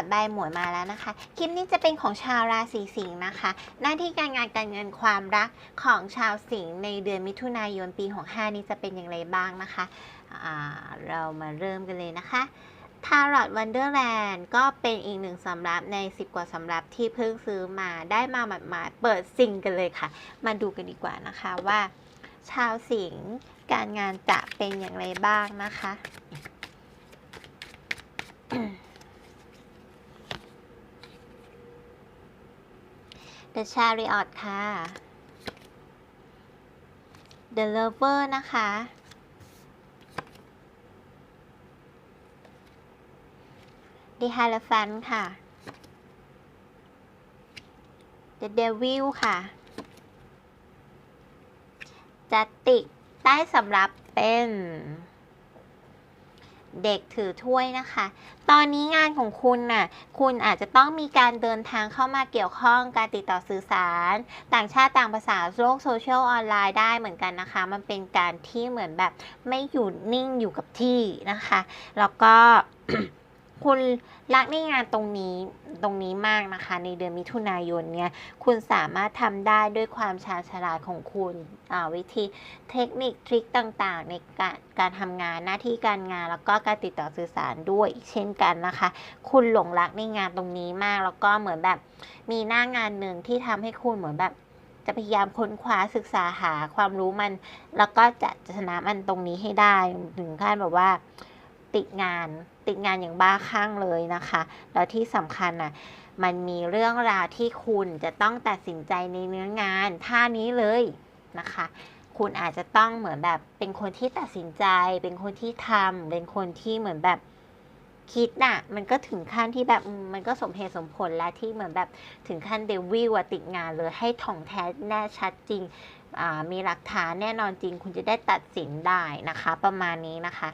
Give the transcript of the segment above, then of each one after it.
วัสดีค่ะมูเตทาลอดใบหมวยมาแล้วนะคะ คลิปนี้จะเป็นของชาวราศีสิงห์นะคะ หน้าที่การงานการเงินความรักของชาวสิงห์ในเดือนมิถุนายนปี65นี้จะเป็นอย่างไรบ้างนะคะเรามาเริ่มกันเลยนะคะทารอ t วันเดอร์แลนด์ก็เป็นอีกหนึ่งสำรับใน 10 กว่าสำรับที่เพิ่งซื้อมาได้มาหมาดๆเปิดซิงกันเลยค่ะ มาดูกันดีกว่านะคะว่า ชาวสิงห์การงานจะเป็นอย่างไรบ้างนะคะ The Chariot ค่ะ The Lover นะคะ The Hierophant ค่ะ The Devil ค่ะ จัตติใต้สำรับเป็น เด็กถือถ้วยนะคะ ตอนนี้งานของคุณน่ะ คุณอาจจะต้องมีการเดินทางเข้ามาเกี่ยวข้อง การติดต่อสื่อสาร ต่างชาติต่างภาษาโลกโซเชียลออนไลน์ได้เหมือนกันนะคะ มันเป็นการที่เหมือนแบบไม่อยู่นิ่งอยู่กับที่นะคะ แล้วก็ คุณรักในงานตรงนี้ตรงนี้มากนะคะ ในเดือนมิถุนายนเนี่ยคุณสามารถทำได้ด้วยความชาญฉลาดของคุณวิธีเทคนิคทริคต่างๆ ในการการทำงานหน้าที่การงานแล้วก็การติดต่อสื่อสารด้วยเช่นกันนะคะ คุณหลงรักในงานตรงนี้มาก แล้วก็เหมือนแบบมีหน้างานหนึ่งที่ทำให้คุณเหมือนแบบจะพยายามค้นคว้าศึกษาหาความรู้มัน แล้วก็จะชนะมันตรงนี้ให้ได้ถึงขั้นแบบว่า ติดงาน ติดงานอย่างบ้าคลั่งเลยนะคะ แล้วที่สำคัญน่ะมันมีเรื่องราวที่คุณจะต้องตัดสินใจในเนื้องานท่านี้เลยนะคะ คุณอาจจะต้องเหมือนแบบเป็นคนที่ตัดสินใจ เป็นคนที่ทำเป็นคนที่เหมือนแบบคิดน่ะ มันก็ถึงขั้นที่แบบมันก็สมเหตุสมผลแล้วที่เหมือนแบบถึงขั้นเดวิลติดงานเลยให้ถ่องแท้แน่ชัดจริงมีหลักฐานแน่นอนจริง คุณจะได้ตัดสินได้นะคะ ประมาณนี้นะคะ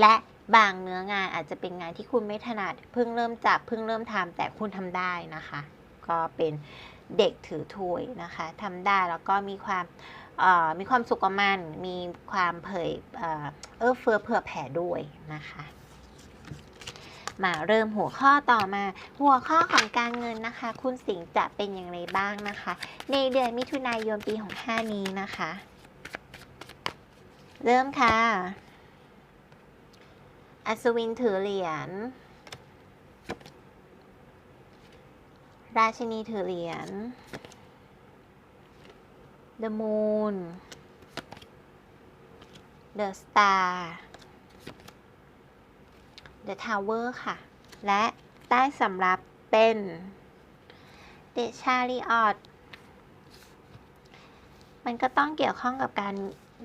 และบางเนื้องานอาจจะเป็นงานที่คุณไม่ถนัดเพิ่งเริ่มจับเพิ่งเริ่มทำแต่คุณทำได้นะคะ ก็เป็นเด็กถือถ้วยนะคะทำได้แล้วก็มีความมีความสุขกับมัน มีความเผยเออเอื้อเฟื้อเผื่อแผ่ด้วยนะคะมาเริ่มหัวข้อต่อมา หัวข้อของการเงินนะคะ คุณสิงห์จะเป็นอย่างไรบ้างนะคะ ในเดือนมิถุนายนปีของ5นี้นะคะ เริ่มค่ะ อัศวินถือเหรียญ ราชินีถือเหรียญ The Moon The Star The Tower ค่ะ และใต้สำรับเป็น The Chariot มันก็ต้องเกี่ยวข้องกับการ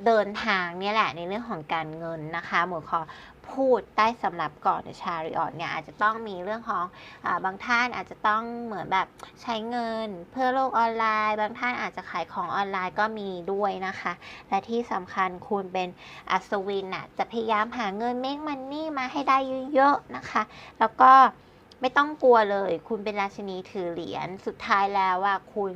เดินทางนี่แหละในเรื่องของการเงินนะคะ หมวดขอ พูดใต้สำรับก่อนชาริออตเนี่ยอาจจะต้องมีเรื่องของอบางท่านอาจจะต้องเหมือนแบบใช้เงิน เพื่อโลกออนไลน์ บางท่านอาจจะขายของออนไลน์ก็มีด้วยนะคะ และที่สำคัญคุณเป็นอัศวินน่ะจะพยายามหาเงินเมกมันนี่มาให้ได้เยอะๆนะคะ แล้วก็ไม่ต้องกลัวเลย คุณเป็นราชินีถือเหรียญ สุดท้ายแล้วว่าคุณ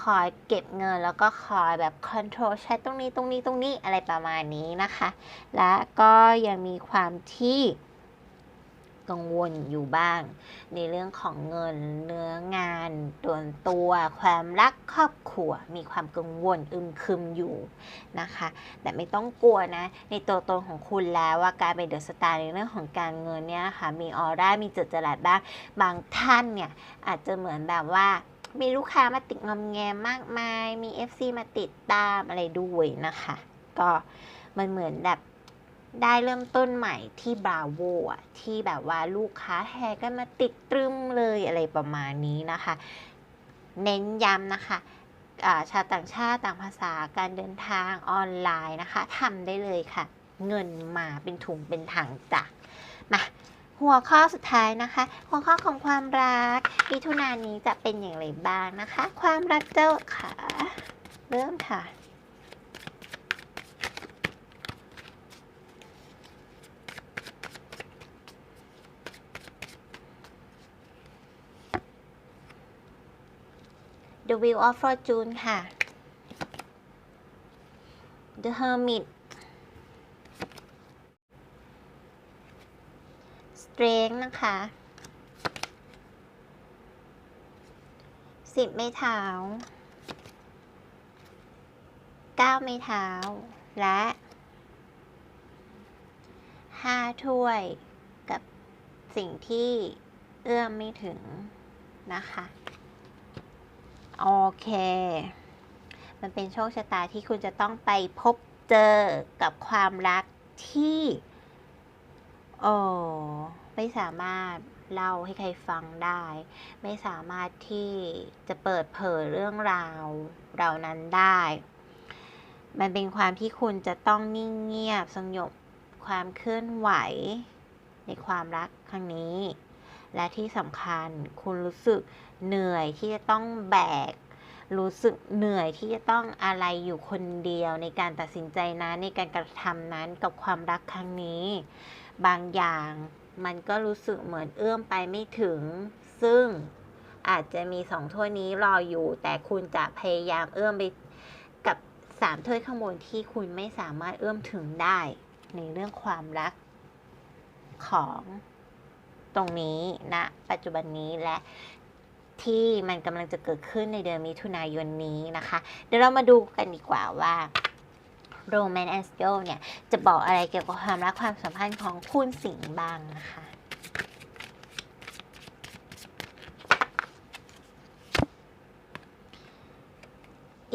คอยเก็บเงินแล้วก็คอยแบบคอนโทรลใช้ตรงนี้ตรงนี้ตรงนี้อะไรประมาณนี้นะคะ และก็ยังมีความที่กังวลอยู่บ้าง ในเรื่องของเงินเนื้องานตัวตัว ความรักครอบครัว มีความกังวลอึมครึมอยู่นะคะ แต่ไม่ต้องกลัวนะ ในตัวตนของคุณแล้วว่าการเป็นเดอะสตาร์ในเรื่องของการเงินเนี่ยค่ะมีออร่ามีจุดจรัสบ้าง บางท่านเนี่ยอาจจะเหมือนแบบว่า มีลูกค้ามาติดงอมแงมมากมาย มี FC มาติดตามอะไรด้วยนะคะ ก็มันเหมือนแบบได้เริ่มต้นใหม่ที่บราโวอะ ที่แบบว่าลูกค้าแห่กันมาติดตรึมเลยอะไรประมาณนี้นะคะ เน้นย้ำนะคะาชาวต่างชาติต่างภาษาการเดินทางออนไลน์นะคะทำได้เลยค่ะ เงินมาเป็นถุงเป็นถังจ้ะมา หัวข้อสุดท้ายนะคะ หัวข้อของความรักมิถุนายนนี้จะเป็นอย่างไรบ้างนะคะ ความรักเจ้าค่ะ เริ่มค่ะ The Wheel of Fortune ค่ะ The Hermit strength นะคะสิบไม้เท้าเก้าไม้เท้า และห้าถ้วยกับสิ่งที่เอื้อมไม่ถึงนะคะ โอเค มันเป็นโชคชะตาที่คุณจะต้องไปพบเจอกับความรักที่ โอ้ ไม่สามารถเล่าให้ใครฟังได้ ไม่สามารถที่จะเปิดเผยเรื่องราวเหล่านั้นได้ มันเป็นความที่คุณจะต้องนิ่งเงียบสงบความเคลื่อนไหว ในความรักครั้งนี้ และที่สำคัญคุณรู้สึกเหนื่อยที่จะต้องแบก รู้สึกเหนื่อยที่จะต้องอะไรอยู่คนเดียวในการตัดสินใจนั้นในการกระทำนั้นกับความรักครั้งนี้ บางอย่าง มันก็รู้สึกเหมือนเอื้อมไปไม่ถึง ซึ่งอาจจะมีสองถ้วยนี้รออยู่ แต่คุณจะพยายามเอื้อมไปกับสามถ้วยข้างบนที่คุณไม่สามารถเอื้อมถึงได้ ในเรื่องความรักของตรงนี้ณนะปัจจุบันนี้และที่มันกำลังจะเกิดขึ้นในเดือนมิถุนายนนี้นะคะ เดี๋ยวเรามาดูกันดีกว่าว่า Romance Angel เนี่ย จะบอกอะไรเกี่ยวกับความรักความสัมพันธ์ของคุณสิงห์บ้างนะคะ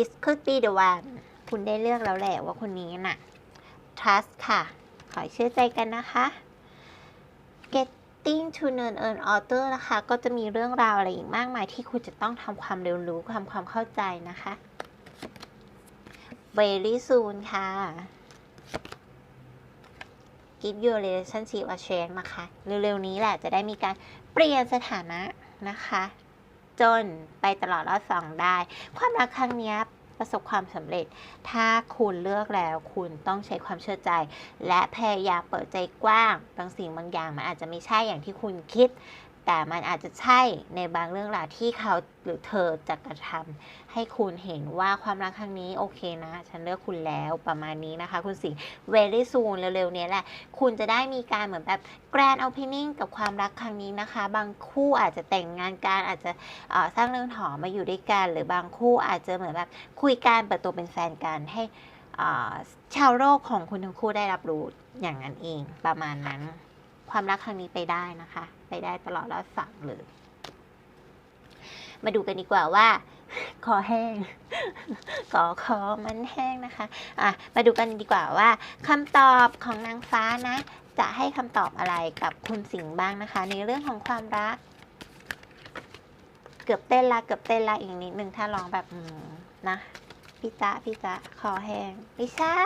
It could be the one คุณได้เลือกแล้วแหละว่าคนนี้น่ะ trust ค่ะ ขอเชื่อใจกันนะคะ Getting to know an author นะคะ ก็จะมีเรื่องราวอะไรอีกมากมายที่คุณจะต้องทำความเรียนรู้ทำความเข้าใจนะคะ Very soon ค่ะ Give your relationship a chance นะคะ เร็วๆนี้แหละจะได้มีการเปลี่ยนสถานะนะคะ จนไปตลอดรอดฝั่งได้ ความรักครั้งนี้ประสบความสำเร็จ ถ้าคุณเลือกแล้วคุณต้องใช้ความเชื่อใจ และพยายามเปิดใจกว้าง บางสิ่งบางอย่างมันอาจจะไม่ใช่อย่างที่คุณคิด แต่มันอาจจะใช่ในบางเรื่องราวที่เขาหรือเธอจะกระทำให้คุณเห็นว่าความรักครั้งนี้โอเคนะ ฉันเลือกคุณแล้วประมาณนี้นะคะ คุณสิงห์ very soon เร็วๆนี้แหละ คุณจะได้มีการเหมือนแบบ grand opening กับความรักครั้งนี้นะคะ บางคู่อาจจะแต่งงานกันอาจจะสร้างเรื่องหอมาอยู่ด้วยกัน หรือบางคู่อาจจะเหมือนแบบคุยกันเปิดตัวเป็นแฟนกันให้ชาวโลกของคุณทั้งคู่ได้รับรู้อย่างนั้นเองประมาณนั้น ความรักครั้งนี้ไปได้นะคะ ไปได้ตลอดรอดฝั่งเลย มาดูกันดีกว่าว่า คอแห้งกอคอมันแห้งนะคะอะมาดูกันดีกว่าว่าคำตอบของนางฟ้านะ จะให้คำตอบอะไรกับคุณสิงห์บ้างนะคะ ในเรื่องของความรัก เกือบเต้นละเกือบเต้นละอีกนิดนึงถ้าร้องแบบนะพี่จ๊ะพี่จ๊ะคอแห้ง ไม่ใช่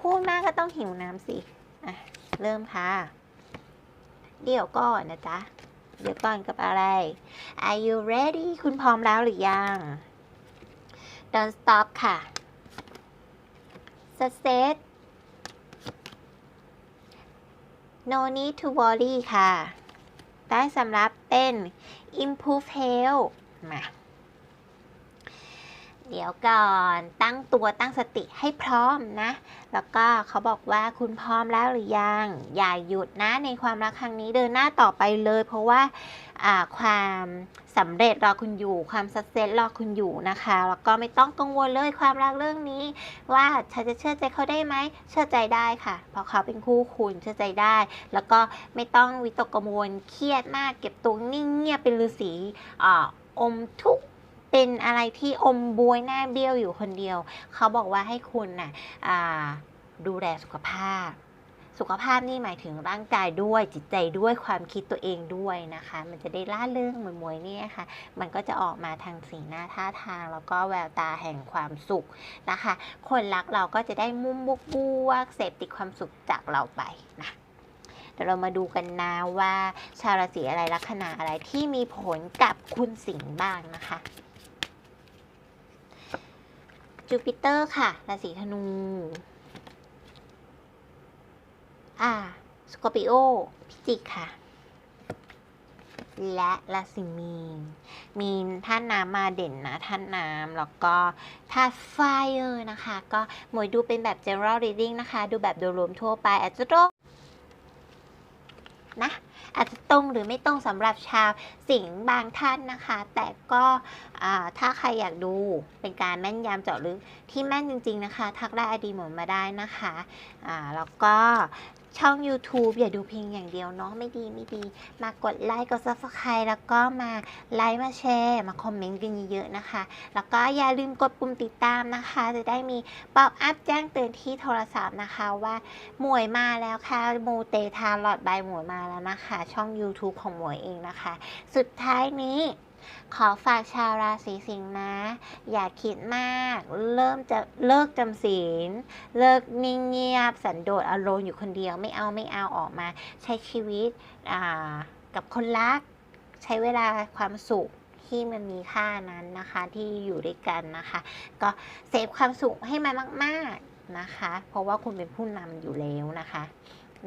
พูดมากก็ต้องหิวน้ำสิ อะ เริ่มค่ะ เดี๋ยวก่อนนะจ๊ะ เดี๋ยวก่อนกับอะไร Are you ready คุณพร้อมแล้วหรือยัง Don't stop ค่ะ Success No need to worry ค่ะ ได้สำหรับเป็น Improve Health มา เดี๋ยวก่อนตั้งตัวตั้งสติให้พร้อมนะ แล้วก็เขาบอกว่าคุณพร้อมแล้วหรือยัง อย่าหยุดนะในความรักครั้งนี้เดินหน้าต่อไปเลย เพราะว่าความสำเร็จรอคุณอยู่ ความสักเซสรอคุณอยู่นะคะ แล้วก็ไม่ต้องกังวลเลยความรักเรื่องนี้ ว่าฉันจะเชื่อใจเขาได้ไหม เชื่อใจได้ค่ะ เพราะเขาเป็นคู่คุณเชื่อใจได้ แล้วก็ไม่ต้องวิตกกังวลเครียดมากเก็บตัวนิ่งเงียบเป็นฤาษีออมทุกข์ เป็นอะไรที่อมบวยหน้าเบี้ยวอยู่คนเดียว เขาบอกว่าให้คุณน่ะอ่าดูแลสุขภาพ สุขภาพนี่หมายถึงร่างกายด้วยจิตใจด้วยความคิดตัวเองด้วยนะคะ มันจะได้ล่าเรื่องมวยเนี่ยค่ะมันก็จะออกมาทางสีหน้าท่าทาง แล้วก็แววตาแห่งความสุขนะคะ คนรักเราก็จะได้มุ่มบวกบวกเสพติดความสุขจากเราไปนะเดี๋ยวเรามาดูกันนะว่าชาวราศีอะไรลัคนาอะไรที่มีผลกับคุณสิงห์บ้างนะคะ จูปิเตอร์ค่ะ ราศีธนู อ่า สกอร์ปิโอ พิจิกค่ะ และราศีมีน มีนท่านน้ำมาเด่นนะท่านน้ำ แล้วก็ธาตุไฟเออร์นะคะ ก็หมวยดูเป็นแบบ general reading นะคะ ดูแบบโดยรวมทั่วไปอาจจะต้องนะ อาจจะตรงหรือไม่ตรงสำหรับชาวสิงห์บางท่านนะคะ แต่ก็ถ้าใครอยากดูเป็นการแม่นยำเจาะลึกที่แม่นจริง ๆ นะคะ ทักได้อดีหมดมาได้นะคะะแล้วก็ ช่อง YouTube อย่าดูเพียงอย่างเดียวเนาะไม่ดีไม่ดี มากดไลค์กด Subscribe แล้วก็มาไลค์มาแชร์ มาคอมเมนต์กันเยอะๆนะคะ แล้วก็อย่าลืมกดปุ่มติดตามนะคะ จะได้มีป๊อปอัพแจ้งเตือนที่โทรศัพท์นะคะว่าหมวยมาแล้วค่ะมูเตทาหลอดใบหมวยมาแล้วนะคะ ช่อง YouTube ของหมวยเองนะคะ สุดท้ายนี้ ขอฝากชาวราศีสิงห์นะ อย่าคิดมาก เริ่มจะเลิกจำศีล เลิกนิ่งเงียบ สันโดษอารมณ์อยู่คนเดียวไม่เอาไม่เอาออกมา ใช้ชีวิตกับคนรัก ใช้เวลาความสุขที่มันมีค่านั้นนะคะที่อยู่ด้วยกันนะคะ ก็เสพความสุขให้มันมาก ๆนะคะ เพราะว่าคุณเป็นผู้นำอยู่แล้วนะคะ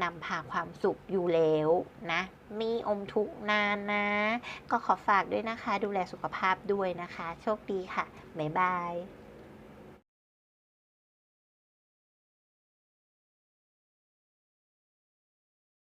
นำพาความสุขอยู่แล้วนะ มีอมทุกนานนะ ก็ขอฝากด้วยนะคะ ดูแลสุขภาพด้วยนะคะ โชคดีค่ะ บ๊ายบาย